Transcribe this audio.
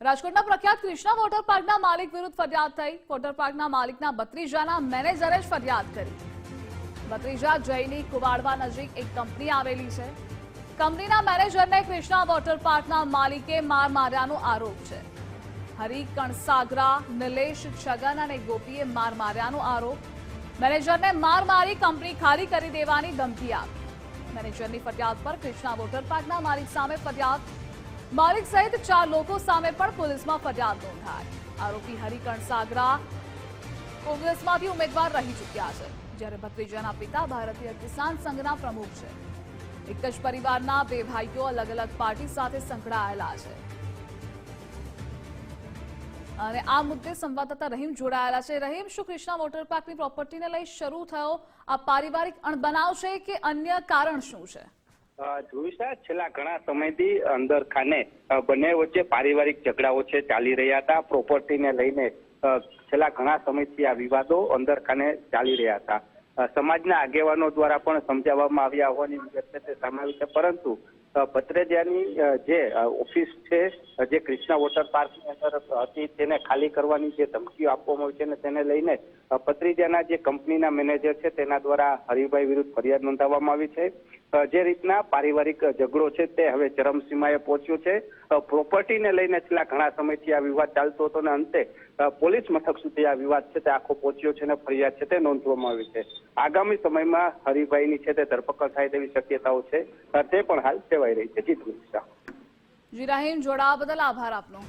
રાજકોટના પ્રખ્યાત કૃષ્ણા વોટર પાર્કના માલિક વિરુદ્ધ ફરિયાદ થઈ. વોટર પાર્કના માલિકના બત્રીજાના મેનેજરે જ ફરિયાદ કરી. બત્રીજા જયની કુવાડવા નજીક એક કંપની આવેલી છે. કંપનીના મેનેજરને કૃષ્ણા વોટર પાર્કના માલિકે માર માર્યાનો આરોપ છે. હરી કણસાગરા, નિલેશ છગન અને ગોપીએ માર માર્યાનો આરોપ. મેનેજરને માર મારી કંપની ખાલી કરી દેવાની ધમકી આપી. મેનેજરની ફરિયાદ પર કૃષ્ણા વોટર પાર્કના માલિક સામે ફરિયાદ માલિક સહિત ચાર લોકો સામે પણ પોલીસમાં ફરિયાદ નોંધાઈ. આરોપી હરિકર્ણ સાગરા કોંગ્રેસમાંથી ઉમેદવાર રહી ચૂક્યા છે, જ્યારે ભત્રીજાના પિતા ભારતીય કિસાન સંઘના પ્રમુખ છે. એક જ પરિવારના બે ભાઈઓ અલગ અલગ પાર્ટી સાથે સંકળાયેલા છે. અને આ મુદ્દે સંવાદદાતા રહીમ જોડાયેલા છે. રહીમ, શું કૃષ્ણા વોટર પાર્કની પ્રોપર્ટીને લઈ શરૂ થયો આ પારિવારિક અણબનાવ છે કે અન્ય કારણ શું છે? જોઈશા છેલ્લા ઘણા સમયથી અંદર ખાને બંને વચ્ચે પારિવારિક ઝઘડાઓ છે, ચાલી રહ્યા હતા. પ્રોપર્ટીને લઈને છેલ્લા ઘણા સમયથી આ વિવાદો અંદર ખાને ચાલી રહ્યા હતા. સમાજના આગેવાનો દ્વારા પણ સમજાવવામાં આવ્યા હોવાની વિગત છે સામે આવી છે. પરંતુ ભત્રેજાની જે ઓફિસ છે જે કૃષ્ણા વોટર પાર્કની અંદર હતી તેને ખાલી કરવાની જે ધમકીઓ આપવામાં આવી છે અને તેને લઈને ભત્રીજાના જે કંપનીના મેનેજર છે તેના દ્વારા હરિભાઈ વિરુદ્ધ ફરિયાદ નોંધાવવામાં આવી છે. જે રીતના પારિવારિક ઝઘડો છે તે હવે ચરમસીમાએ પહોંચ્યો છે. પ્રોપર્ટીને લઈને છેલ્લા ઘણા સમયથી આ વિવાદ ચાલતો હતો અને અંતે પોલીસ મથક સુધી આ વિવાદ છે તે આખો પહોંચ્યો છે અને ફરિયાદ છે તે નોંધવામાં આવી છે. આગામી સમયમાં હરિભાઈની છે તે ધરપકડ થાય તેવી શક્યતાઓ છે. તે પણ હાલ સેવાઈ રહી છે. જીત મિશ્રા. જી જોડાવા બદલ આભાર આપનો.